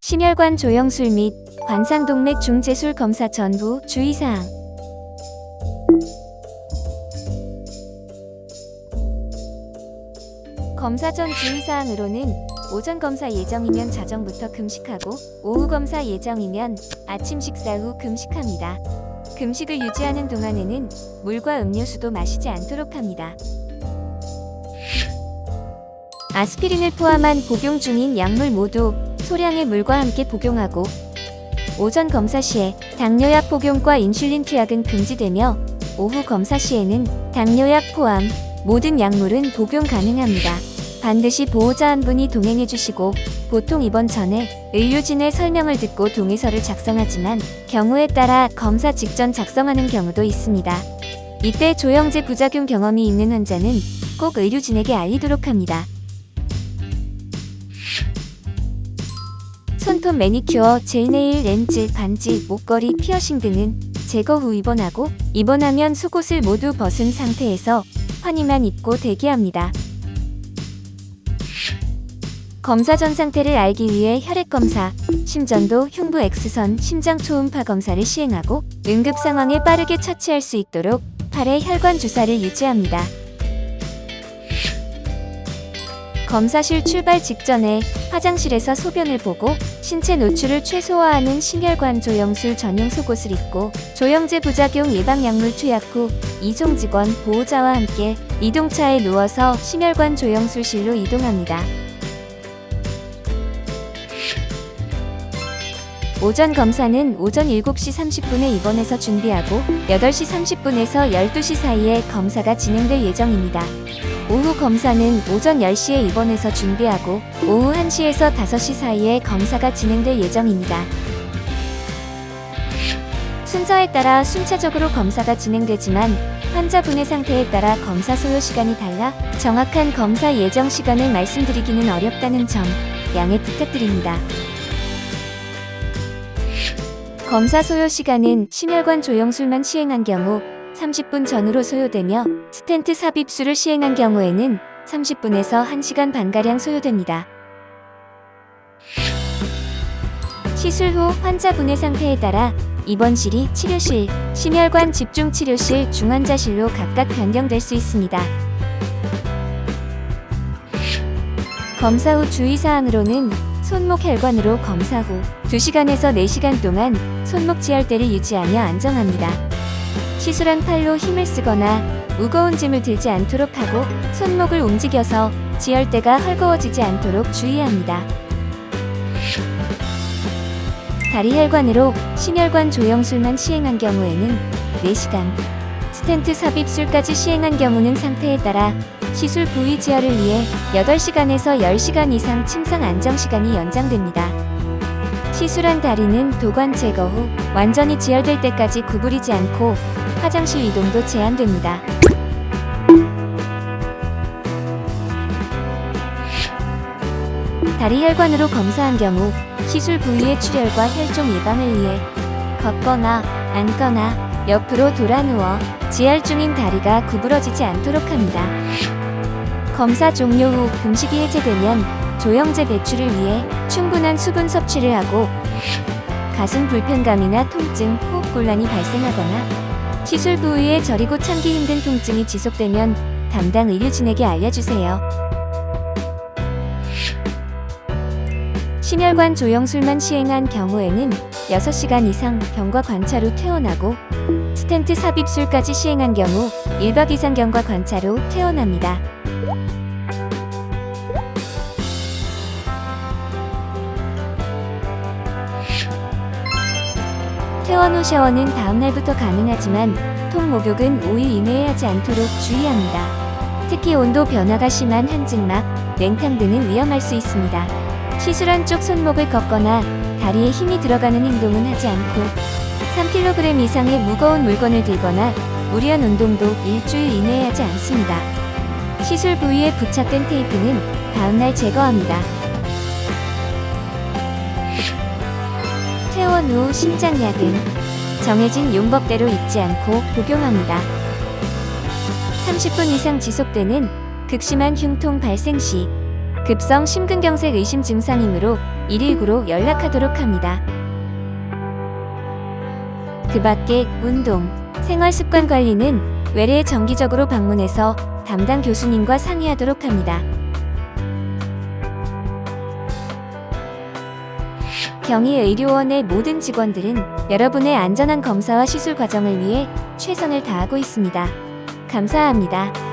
심혈관 조영술 및 관상동맥 중재술 검사 전후 주의사항 검사 전 주의사항으로는 오전 검사 예정이면 자정부터 금식하고 오후 검사 예정이면 아침 식사 후 금식합니다. 금식을 유지하는 동안에는 물과 음료수도 마시지 않도록 합니다. 아스피린을 포함한 복용 중인 약물 모두 소량의 물과 함께 복용하고 오전 검사 시에 당뇨약 복용과 인슐린 투약은 금지되며 오후 검사 시에는 당뇨약 포함 모든 약물은 복용 가능합니다. 반드시 보호자 한 분이 동행해 주시고 보통 입원 전에 의료진의 설명을 듣고 동의서를 작성하지만 경우에 따라 검사 직전 작성하는 경우도 있습니다. 이때 조영제 부작용 경험이 있는 환자는 꼭 의료진에게 알리도록 합니다. 손톱 매니큐어, 젤네일, 렌즈, 반지, 목걸이, 피어싱 등은 제거 후 입원하고 입원하면 속옷을 모두 벗은 상태에서 환의만 입고 대기합니다. 검사 전 상태를 알기 위해 혈액 검사, 심전도, 흉부 X선, 심장 초음파 검사를 시행하고 응급 상황에 빠르게 처치할 수 있도록 팔에 혈관 주사를 유지합니다. 검사실 출발 직전에 화장실에서 소변을 보고 신체 노출을 최소화하는 심혈관 조영술 전용 속옷을 입고 조영제 부작용 예방 약물 투약 후 이종 직원 보호자와 함께 이동차에 누워서 심혈관 조영술실로 이동합니다. 오전 검사는 오전 7시 30분에 입원해서 준비하고 8시 30분에서 12시 사이에 검사가 진행될 예정입니다. 오후 검사는 오전 10시에 입원해서 준비하고 오후 1시에서 5시 사이에 검사가 진행될 예정입니다. 순서에 따라 순차적으로 검사가 진행되지만 환자분의 상태에 따라 검사 소요 시간이 달라 정확한 검사 예정 시간을 말씀드리기는 어렵다는 점 양해 부탁드립니다. 검사 소요 시간은 심혈관 조영술만 시행한 경우 30분 전후로 소요되며 스텐트 삽입술을 시행한 경우에는 30분에서 1시간 반가량 소요됩니다. 시술 후 환자분의 상태에 따라 입원실이 치료실, 심혈관 집중치료실, 중환자실로 각각 변경될 수 있습니다. 검사 후 주의사항으로는 손목 혈관으로 검사 후 2시간에서 4시간 동안 손목 지혈대를 유지하며 안정합니다. 시술한 팔로 힘을 쓰거나 무거운 짐을 들지 않도록 하고 손목을 움직여서 지혈대가 헐거워지지 않도록 주의합니다. 다리 혈관으로 심혈관 조영술만 시행한 경우에는 4시간, 스텐트 삽입술까지 시행한 경우는 상태에 따라 시술 부위 지혈을 위해 8시간에서 10시간 이상 침상 안정 시간이 연장됩니다. 시술한 다리는 도관 제거 후 완전히 지혈될 때까지 구부리지 않고 화장실 이동도 제한됩니다. 다리 혈관으로 검사한 경우 시술 부위의 출혈과 혈종 예방을 위해 걷거나 앉거나 옆으로 돌아 누워 지혈 중인 다리가 구부러지지 않도록 합니다. 검사 종료 후 금식이 해제되면 조영제 배출을 위해 충분한 수분 섭취를 하고 가슴 불편감이나 통증, 호흡 곤란이 발생하거나 시술 부위에 저리고 참기 힘든 통증이 지속되면 담당 의료진에게 알려주세요. 심혈관 조영술만 시행한 경우에는 6시간 이상 병과 관찰 후 퇴원하고 스텐트 삽입술까지 시행한 경우 1박 이상 경과 관찰 후 퇴원합니다. 퇴원 후 샤워는 다음 날부터 가능하지만 통 목욕은 5일 이내에 하지 않도록 주의합니다. 특히 온도 변화가 심한 한증막, 냉탕 등은 위험할 수 있습니다. 시술한 쪽 손목을 걷거나 다리에 힘이 들어가는 행동은 하지 않고 3kg 이상의 무거운 물건을 들거나 무리한 운동도 일주일 이내에 하지 않습니다. 시술 부위에 부착된 테이프는 다음날 제거합니다. 퇴원 후 심장약은 정해진 용법대로 잊지 않고 복용합니다. 30분 이상 지속되는 극심한 흉통 발생 시 급성 심근경색 의심 증상이므로 119로 연락하도록 합니다. 그 밖에 운동, 생활 습관 관리는 외래에 정기적으로 방문해서 담당 교수님과 상의하도록 합니다. 경희의료원의 모든 직원들은 여러분의 안전한 검사와 시술 과정을 위해 최선을 다하고 있습니다. 감사합니다.